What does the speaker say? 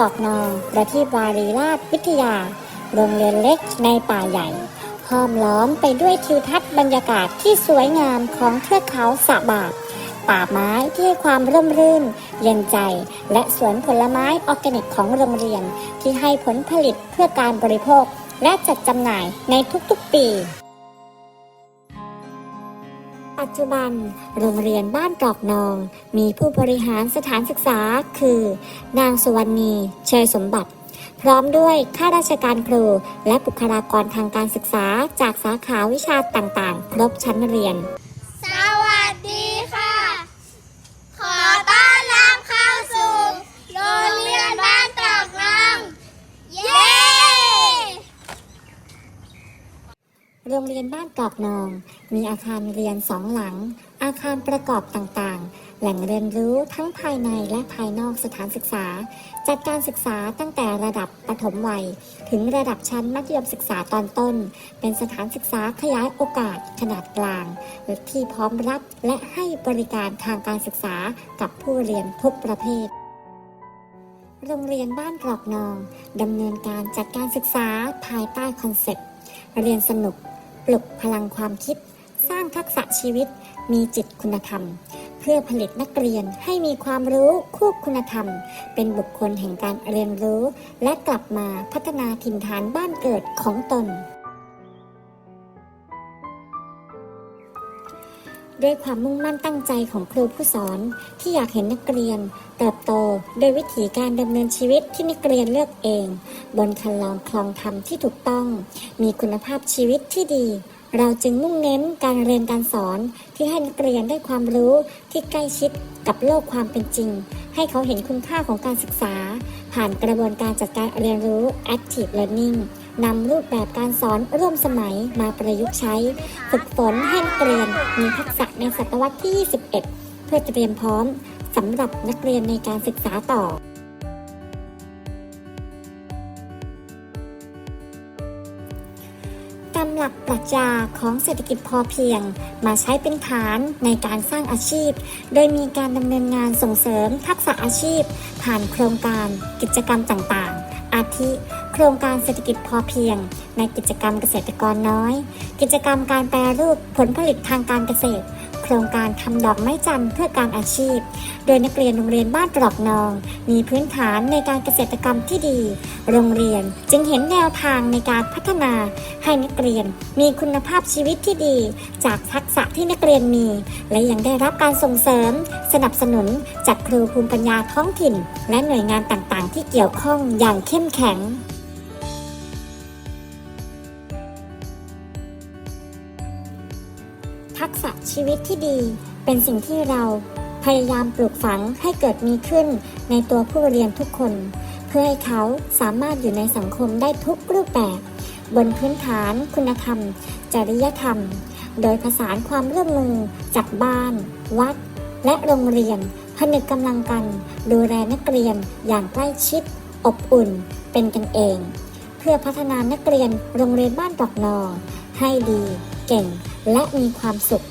โรงเรียนบ้านตอกนองประทีปวารีราชวิทยา โรงเรียนเล็กในป่าใหญ่ห้อมล้อมไปด้วยทิวทัศน์บรรยากาศที่สวยงามของเทือกเขาสะบาบป่าไม้ที่ให้ความร่มรื่น เย็นใจ และสวนผลไม้ออร์แกนิกของโรงเรียน ที่ให้ผลผลิตเพื่อการบริโภค และจัดจำหน่ายในทุกๆปี ปัจจุบัน โรงเรียนบ้านกรอกนอง มีผู้บริหารสถานศึกษาคือ นางสุวรรณีเชยสมบัติ พร้อมด้วยข้าราชการครู และบุคลากรทางการศึกษาจากสาขาวิชาต่างๆ ครบชั้นเรียน สวัสดีค่ะ ขอต้อนรับเข้าสู่โรงเรียนบ้านตอกนองเย้ โรงเรียนบ้านกอกนอง มีอาคารเรียนสองหลัง อาคารประกอบต่างๆ แหล่งเรียนรู้ทั้งภายในและภายนอกสถานศึกษา จัดการศึกษาตั้งแต่ระดับประถมวัย ถึงระดับชั้นมัธยมศึกษาตอนต้น เป็นสถานศึกษาขยายโอกาสขนาดกลาง ที่พร้อมรับและให้บริการทางการศึกษากับผู้เรียนทุกประเภทโรงเรียนบ้านกรอกนองดำเนินการจัดการศึกษาภายใต้คอนเซ็ปต์ เรียนสนุก ปลุกพลังความคิด สร้างทักษะชีวิต มีจิตคุณธรรม เพื่อผลิตนักเรียนให้มีความรู้คู่คุณธรรม เป็นบุคคลแห่งการเรียนรู้ และกลับมาพัฒนาถิ่นฐานบ้านเกิดของตน ด้วยความมุ่งมั่นตั้งใจของครูผู้สอน ที่อยากเห็นนักเรียน เติบโตโดยวิถีการดำเนินชีวิตที่นักเรียนเลือกเอง บนคันลองคลองธรรมที่ถูกต้อง มีคุณภาพชีวิตที่ดี เราจึงมุ่งเน้นการเรียนการสอนที่ให้นักเรียนได้ความรู้ที่ใกล้ชิดกับโลกความเป็นจริง ให้เขาเห็นคุณค่าของการศึกษา ผ่านกระบวนการจัดการเรียนรู้ active learning นำรูปแบบการสอนร่วมสมัยมาประยุกต์ใช้ ฝึกฝนให้นักเรียนมีทักษะในศตวรรษที่ 21 เพื่อเตรียมพร้อมสำหรับนักเรียนในการศึกษาต่อตามหลักปรัชญาของเศรษฐกิจพอเพียง มาใช้เป็นฐานในการสร้างอาชีพ โดยมีการดำเนินงานส่งเสริมทักษะอาชีพ ผ่านโครงการกิจกรรมต่างๆ อาทิ ครงการเศรษฐกิจพอเพียง ในกิจกรรมเกษตรกรน้อย กิจกรรมการแปรรูปผลผลิตทางการเกษตร โครงการทำดอกไม้จันทร์เพื่อการอาชีพ โดยนักเรียนโรงเรียนบ้านตรอกนอง มีพื้นฐานในการเกษตรกรรมที่ดี โรงเรียนจึงเห็นแนวทางในการพัฒนาให้นักเรียนมีคุณภาพชีวิตที่ดี จากทักษะที่นักเรียนมี และยังได้รับการส่งเสริม สนับสนุนจากครูภูมิปัญญาท้องถิ่น และหน่วยงานต่างๆ ที่เกี่ยวข้องอย่างเข้มแข็ง ชีวิตที่ดีเป็นสิ่งที่เราพยายามปลูกฝังให้เกิดมีขึ้นในตัวผู้เรียนทุกคน เพื่อให้เขาสามารถอยู่ในสังคมได้ทุกรูปแบบ บนพื้นฐานคุณธรรม จริยธรรม โดยผสานความร่วมมือจากบ้าน วัด และโรงเรียน ผนึกกำลังกัน ดูแลนักเรียนอย่างใกล้ชิด อบอุ่น เป็นกันเอง เพื่อพัฒนานักเรียนโรงเรียนบ้านดอกนอให้ดี เก่ง และมีความสุข